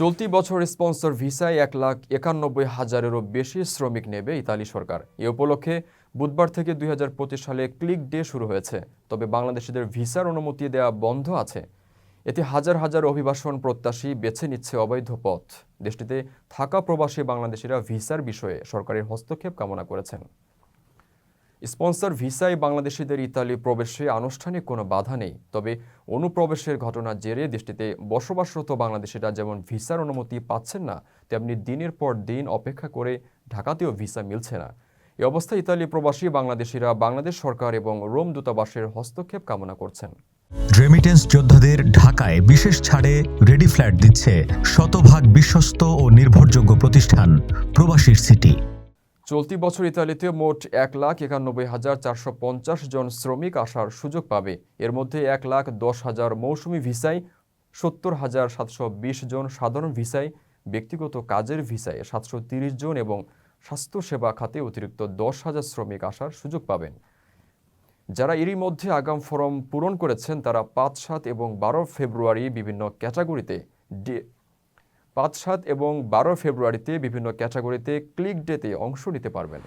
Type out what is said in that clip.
চলতি বছর স্পন্সর ভিসায় এক লাখ একানব্বই হাজারেরও বেশি শ্রমিক নেবে ইতালি সরকার। এ উপলক্ষে বুধবার থেকে দুই হাজার পঁচিশ সালে ক্লিক ডে শুরু হয়েছে। তবে বাংলাদেশিদের ভিসার অনুমতি দেওয়া বন্ধ আছে। এতে হাজার হাজার অভিবাসন প্রত্যাশী বেছে নিচ্ছে অবৈধ পথ। দেশটিতে থাকা প্রবাসী বাংলাদেশিরা ভিসার বিষয়ে সরকারের হস্তক্ষেপ কামনা করেছেন। স্পন্সর ভিসায় বাংলাদেশিদের ইতালি প্রবেশে আনুষ্ঠানিক কোনো বাধা নেই, তবে অনুপ্রবেশের ঘটনার জেরে দেশটিতে বসবাসরত বাংলাদেশিরা যেমন ভিসার অনুমতি পাচ্ছেন না, তেমনি দিনের পর দিন অপেক্ষা করে ঢাকাতেও ভিসা মিলছে না। এ অবস্থায় ইতালি প্রবাসী বাংলাদেশিরা বাংলাদেশ সরকার এবং রোম দূতাবাসের হস্তক্ষেপ কামনা করছেন। রেমিটেন্স যোদ্ধাদের ঢাকায় বিশেষ ছাড়ে রেডি ফ্ল্যাট দিচ্ছে শতভাগ বিশ্বস্ত ও নির্ভরযোগ্য প্রতিষ্ঠান প্রবাসীর সিটি। চলতি বছর ইতালিতে মোট এক লাখ একানব্বই হাজার চারশো পঞ্চাশ জন শ্রমিক আসার সুযোগ পাবে। এর মধ্যে এক লাখ দশ হাজার মৌসুমি ভিসায় সত্তর হাজার সাতশো বিশ জন সাধারণ ভিসায় ব্যক্তিগত কাজের ভিসায় সাতশো তিরিশ জন এবং স্বাস্থ্যসেবা খাতে অতিরিক্ত দশ হাজার শ্রমিক আসার সুযোগ পাবেন। যারা এরই মধ্যে আগাম ফরম পূরণ করেছেন, তারা পাঁচ, সাত এবং বারো ফেব্রুয়ারি বিভিন্ন ক্যাটাগরিতে পাঁচ সাত এবং বারো ফেব্রুয়ারিতে বিভিন্ন ক্যাটাগরিতে ক্লিক ডেতে অংশ নিতে পারবেন।